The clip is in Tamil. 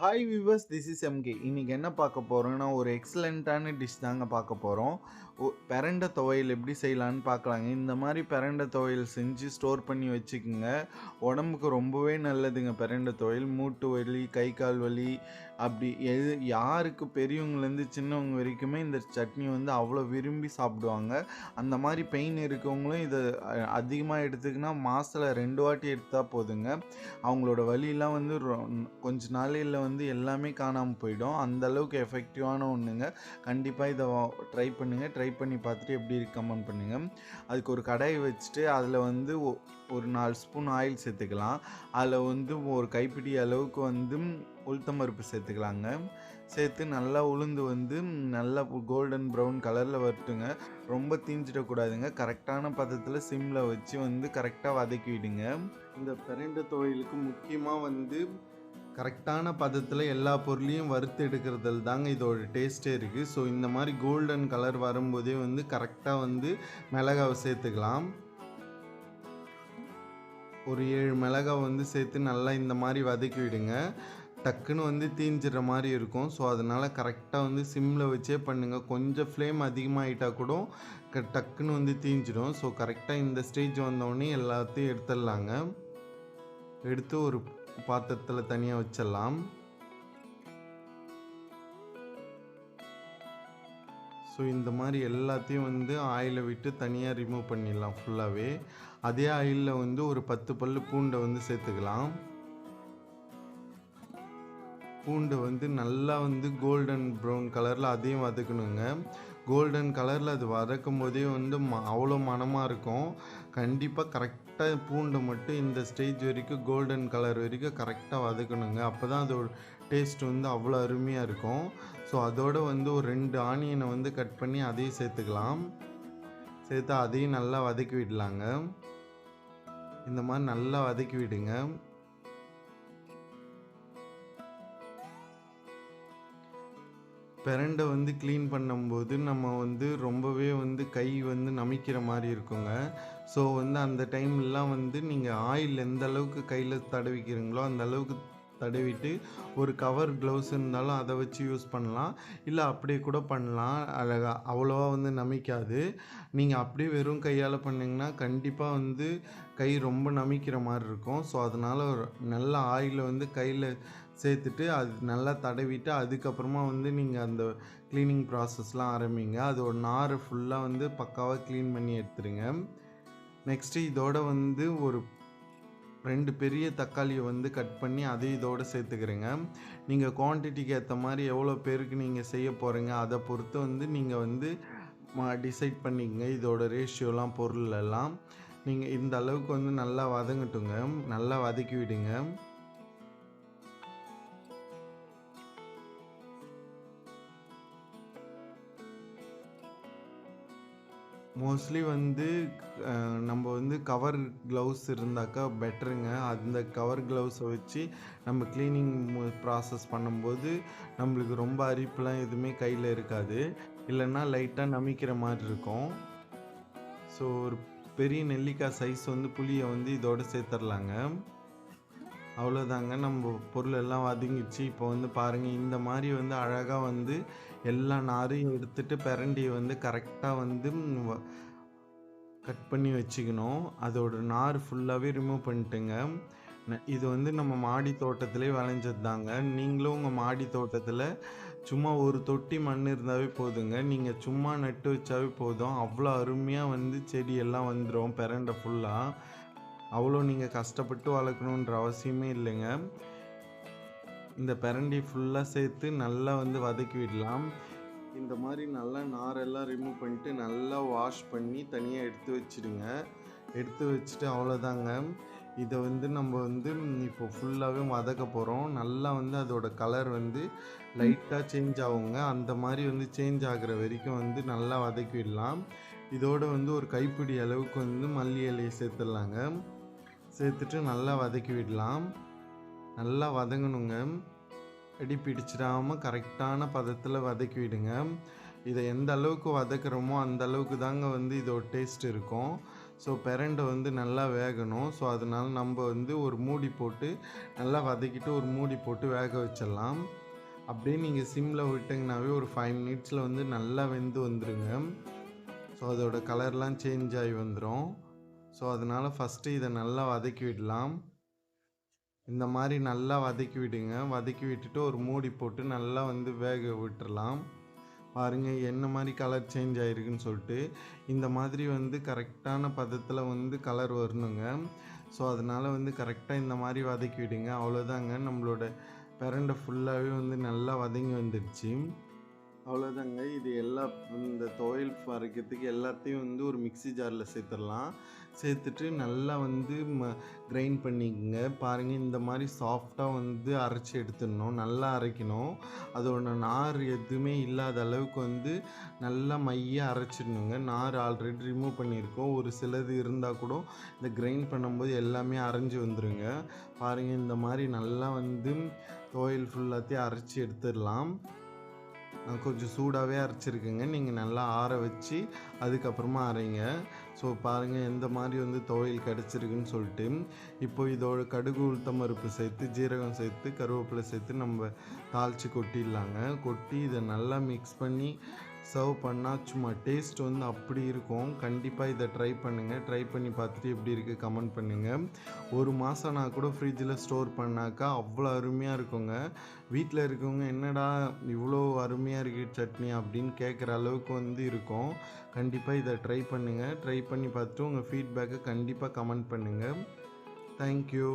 Hi viewers this is MK இன்றைக்கி என்ன பார்க்க போகிறோன்னா ஒரு எக்ஸலண்ட்டான டிஷ் தாங்க பார்க்க போகிறோம் பிரண்டை துவையல் எப்படி செய்யலான்னு பார்க்கலாங்க. இந்த மாதிரி பிறண்ட துவையல் செஞ்சு ஸ்டோர் பண்ணி வச்சுக்கோங்க. உடம்புக்கு ரொம்பவே நல்லதுங்க பிறண்ட துவையல். மூட்டு வலி கை கால் வலி அப்படி எது யாருக்கு பெரியவங்கலேருந்து சின்னவங்க வரைக்குமே இந்த சட்னி வந்து அவ்வளோ விரும்பி சாப்பிடுவாங்க. அந்த மாதிரி பெயின் இருக்கவங்களும் இதை அதிகமாக எடுத்துக்கினா மாதத்தில் ரெண்டு வாட்டி எடுத்தால் போதுங்க. அவங்களோட வலியெல்லாம் வந்து ரொ- கொஞ்ச நாளையில் வந்து எல்லாமே காணாமல் போயிடும். அந்தளவுக்கு எஃபெக்டிவான ஒன்றுங்க கண்டிப்பாக இதை ட்ரை பண்ணுங்கள் ட்ரை பண்ணி பார்த்துட்டு எப்படி இருக்கு கமெண்ட் பண்ணுங்கள் அதுக்கு ஒரு கடாயை வச்சுட்டு அதில் வந்து ஒ- ஒரு நாலு ஸ்பூன் ஆயில் சேர்த்துக்கலாம். அதில் வந்து ஒரு கைப்பிடி அளவுக்கு வந்து உளுத்தம்பருப்பு சேர்த்துக்கலாங்க. சேர்த்து நல்லா உளுந்து வந்து நல்லா கோல்டன் ப்ரௌன் கலரில் வரட்டுங்க. ரொம்ப தீஞ்சிடக்கூடாதுங்க. கரெக்டான பதத்தில் சிம்மில் வச்சு வந்து கரெக்டாக வதக்கி விடுங்க இந்த பிரண்ட தொழிலுக்கு முக்கியமாக வந்து கரெக்டான பதத்தில் எல்லா பொருளையும் வறுத்து எடுக்கிறதுல தாங்க இதோட டேஸ்ட்டே இருக்குது ஸோ இந்த மாதிரி கோல்டன் கலர் வரும்போதே வந்து கரெக்டாக வந்து மிளகாவை சேர்த்துக்கலாம். ஒரு ஏழு மிளகாய் வந்து சேர்த்து நல்லா இந்த மாதிரி வதக்கி விடுங்க. டக்குன்னு வந்து தீஞ்சிற மாதிரி இருக்கும். ஸோ அதனால் கரெக்டாக வந்து சிம்மில் வச்சே பண்ணுங்கள் கொஞ்சம் ஃப்ளேம் அதிகமாகிட்டால் கூட க- டக்குன்னு வந்து தீஞ்சிடும். ஸோ கரெக்டாக இந்த ஸ்டேஜ் வந்தோடனே எல்லாத்தையும் எடுத்துடலாங்க. எடுத்து ஒரு பாத்திரத்தில் தனியாக வச்சிடலாம். ஸோ இந்த மாதிரி எல்லாத்தையும் வந்து ஆயிலை விட்டு தனியாக ரிமூவ் பண்ணிடலாம் ஃபுல்லாகவே அதே ஆயிலில் வந்து ஒரு பத்து பல்லு பூண்டை வந்து சேர்த்துக்கலாம். பூண்டு வந்து நல்லா வந்து கோல்டன் ப்ரௌன் கலரில் அதையும் வதக்கணுங்க. கோல்டன் கலரில் அது வதக்கும் போதே வந்து ம அவ்வளோ மனமாக இருக்கும். கண்டிப்பாக கரெக்டாக பூண்டை மட்டும் இந்த ஸ்டேஜ் வரைக்கும் கோல்டன் கலர் வரைக்கும் கரெக்டாக வதக்கணுங்க. அப்போ தான் அதோட டேஸ்ட் வந்து அவ்வளோ அருமையாக இருக்கும். ஸோ அதோட வந்து ஒரு ரெண்டு ஆனியனை வந்து கட் பண்ணி அதையும் சேர்த்துக்கலாம். சேர்த்து அதையும் நல்லா வதக்கி விடலாங்க. இந்த மாதிரி நல்லா வதக்கி விடுங்க. பெரண்டை வந்து க்ளீன் பண்ணும்போது நம்ம வந்து ரொம்பவே வந்து கை வந்து நமிக்கிற மாதிரி இருக்குங்க. ஸோ வந்து அந்த டைம்லாம் வந்து நீங்கள் ஆயில் எந்த அளவுக்கு கையில் தடவிக்கிறீங்களோ அந்த அளவுக்கு தடவிட்டு ஒரு கவர் க்ளவுஸ் இருந்தாலும் அதை வச்சு யூஸ் பண்ணலாம். இல்லை அப்படியே கூட பண்ணலாம். அழகா அவ்வளோவா வந்து நமிக்காது. நீங்கள் அப்படியே வெறும் கையால் பண்ணிங்கன்னா கண்டிப்பாக வந்து கை ரொம்ப நமிக்கிற மாதிரி இருக்கும். ஸோ அதனால் ஒரு நல்ல ஆயில் வந்து கையில் சேர்த்துட்டு அது நல்லா தடவிட்டு அதுக்கப்புறமா வந்து நீங்கள் அந்த க்ளீனிங் ப்ராசஸ்லாம் ஆரம்பிங்க. அதோட நார் ஃபுல்லாக வந்து பக்காவாக க்ளீன் பண்ணி எடுத்துருங்க. நெக்ஸ்ட்டு இதோட வந்து ஒரு ரெண்டு பெரிய தக்காளியை வந்து கட் பண்ணி அதையும் இதோடு சேர்த்துக்கிறேங்க. நீங்கள் குவான்டிட்டிக்கு ஏற்ற மாதிரி எவ்வளோ பேருக்கு நீங்கள் செய்ய போகிறீங்க அதை பொறுத்து வந்து நீங்கள் வந்து டிசைட் பண்ணிக்கங்க. இதோட ரேஷியோலாம் பொருள் எல்லாம். நீங்கள் இந்த அளவுக்கு வந்து நல்லா வதங்கட்டுங்க. நல்லா வதக்கி விடுங்க. மோஸ்ட்லி வந்து நம்ம வந்து கவர் க்ளவுஸ் இருந்தாக்கா பெட்டருங்க அந்த கவர் க்ளவுஸை வச்சு நம்ம க்ளீனிங் ப்ராசஸ் பண்ணும்போது நம்மளுக்கு ரொம்ப அரிப்புலாம் எதுவுமே கையில் இருக்காது. இல்லைன்னா லைட்டாக நமிக்கிற மாதிரி இருக்கும். ஸோ ஒரு பெரிய நெல்லிக்காய் சைஸ் வந்து புளியை வந்து இதோடு சேர்த்துடலாங்க அவ்வளோதாங்க நம்ம பொருள் எல்லாம் வதங்கிச்சு. இப்போ வந்து பாருங்கள் இந்த மாதிரி வந்து அழகாக வந்து எல்லா நாரையும் எடுத்துகிட்டு பிரண்டியை வந்து கரெக்டாக வந்து கட் பண்ணி வச்சுக்கணும். அதோட நார் ஃபுல்லாகவே ரிமூவ் பண்ணிட்டுங்க. ந- இது வந்து நம்ம மாடி தோட்டத்திலே விளைஞ்சது தாங்க நீங்களும் உங்கள் மாடி தோட்டத்தில் சும்மா ஒரு தொட்டி மண் இருந்தாவே போதுங்க. நீங்கள் சும்மா நட்டு வச்சாவே போதும். அவ்வளோ அருமையாக வந்து செடியெல்லாம் வந்துடும் பிரண்டை ஃபுல்லாக அவ்வளோ நீங்கள் கஷ்டப்பட்டு வளர்க்கணுன்ற அவசியமே இல்லைங்க. இந்த பிரண்டி ஃபுல்லாக சேர்த்து நல்லா வந்து வதக்கி விடலாம். இந்த மாதிரி நல்லா நாரெல்லாம் ரிமூவ் பண்ணிட்டு நல்லா வாஷ் பண்ணி தனியாக எடுத்து வச்சிடுங்க. எடுத்து வச்சுட்டு அவ்வளோதாங்க. இதை வந்து நம்ம வந்து இப்போ ஃபுல்லாகவே வதக்க போகிறோம் நல்லா வந்து அதோட கலர் வந்து லைட்டாக சேஞ்ச் ஆகுங்க. அந்த மாதிரி வந்து சேஞ்ச் ஆகிற வரைக்கும் வந்து நல்லா வதக்கி விடலாம். இதோடு வந்து ஒரு கைப்பிடி அளவுக்கு வந்து மல்லி இலையை சேர்த்துடலாங்க. சேர்த்துட்டு நல்லா வதக்கி விடலாம். நல்லா வதங்கணுங்க. அடி பிடிச்சிடாமல் கரெக்டான பதத்தில் வதக்கி விடுங்க. இதை எந்த அளவுக்கு வதக்குறோமோ அந்த அளவுக்கு தாங்க வந்து இதோட டேஸ்ட் இருக்கும். ஸோ பிரண்டை வந்து நல்லா வேகணும். ஸோ அதனால் நம்ம வந்து ஒரு மூடி போட்டு நல்லா வதக்கிட்டு ஒரு மூடி போட்டு வேக வச்சிடலாம். அப்படியே நீங்கள் சிம்மில் விட்டிங்கனாவே ஒரு ஃபைவ் மினிட்ஸில் வந்து நல்லா வெந்து வந்துடுங்க ஸோ அதோட கலர்லாம் சேஞ்ச் ஆகி வந்துடும் ஸோ அதனால் ஃபஸ்ட்டு இதை நல்லா வதக்கி விடலாம். இந்த மாதிரி நல்லா வதக்கி விடுங்க. வதக்கி விட்டுட்டு ஒரு மூடி போட்டு நல்லா வந்து வேக விட்டுறலாம். பாருங்கள் என்ன மாதிரி கலர் சேஞ்ச் ஆகிருக்குன்னு சொல்லிட்டு. இந்த மாதிரி வந்து கரெக்டான பதத்தில் வந்து கலர் வரணுங்க. ஸோ அதனால் வந்து கரெக்டாக இந்த மாதிரி வதக்கி விடுங்க. அவ்வளோதாங்க நம்மளோட பிரண்டை ஃபுல்லாகவே வந்து நல்லா வதங்கி வந்துடுச்சு. அவ்வளோதாங்க இது எல்லா இந்த துவையல் வரைக்கிறதுக்கு எல்லாத்தையும் வந்து ஒரு மிக்ஸி ஜாரில் சேர்த்துடலாம். சேர்த்துட்டு நல்லா வந்து ம கிரைண்ட் பண்ணிக்கங்க. பாருங்கள் இந்த மாதிரி சாஃப்டாக வந்து அரைச்சி எடுத்துடணும். நல்லா அரைக்கணும். அதோட நார் எதுவுமே இல்லாத அளவுக்கு வந்து நல்லா மையாக அரைச்சிடணுங்க. நார் ஆல்ரெடி ரிமூவ் பண்ணியிருக்கோம். ஒரு சிலது இருந்தால் கூட இந்த கிரைண்ட் பண்ணும்போது எல்லாமே அரைஞ்சி வந்துடுங்க பாருங்கள் இந்த மாதிரி நல்லா வந்து தோயில் ஃபுல்லாத்தையும் அரைச்சி எடுத்துடலாம். கொஞ்சம் சூடாகவே அரைச்சிருக்குங்க. நீங்கள் நல்லா ஆற வச்சு அதுக்கப்புறமா அரைங்க. ஸோ பாருங்கள் எந்த மாதிரி வந்து துவையல் கிடச்சிருக்குன்னு சொல்லிட்டு. இப்போ இதோட கடுகு உளுத்தம் பருப்பு சேர்த்து ஜீரகம் சேர்த்து கருவேப்பிலை சேர்த்து நம்ம தாளித்து கொட்டிடலாங்க. கொட்டி இதை நல்லா மிக்ஸ் பண்ணி சர்வ் பண்ணால் சும்மா டேஸ்ட் வந்து அப்படி இருக்கும். கண்டிப்பாக இதை ட்ரை பண்ணுங்கள் ட்ரை பண்ணி பார்த்துட்டு எப்படி இருக்குது கமெண்ட் பண்ணுங்கள் ஒரு மாதம் நான் கூட ஃப்ரிட்ஜில் ஸ்டோர் பண்ணாக்கா அவ்வளோ அருமையாக இருக்குங்க. வீட்டில் இருக்கவங்க என்னடா இவ்வளோ அருமையாக இருக்குது சட்னி அப்படின்னு கேட்குற அளவுக்கு வந்து இருக்கும். கண்டிப்பாக இதை ட்ரை பண்ணுங்கள் ட்ரை பண்ணி பார்த்துட்டு உங்கள் ஃபீட்பேக்கை கண்டிப்பாக கமெண்ட் பண்ணுங்கள் தேங்க்யூ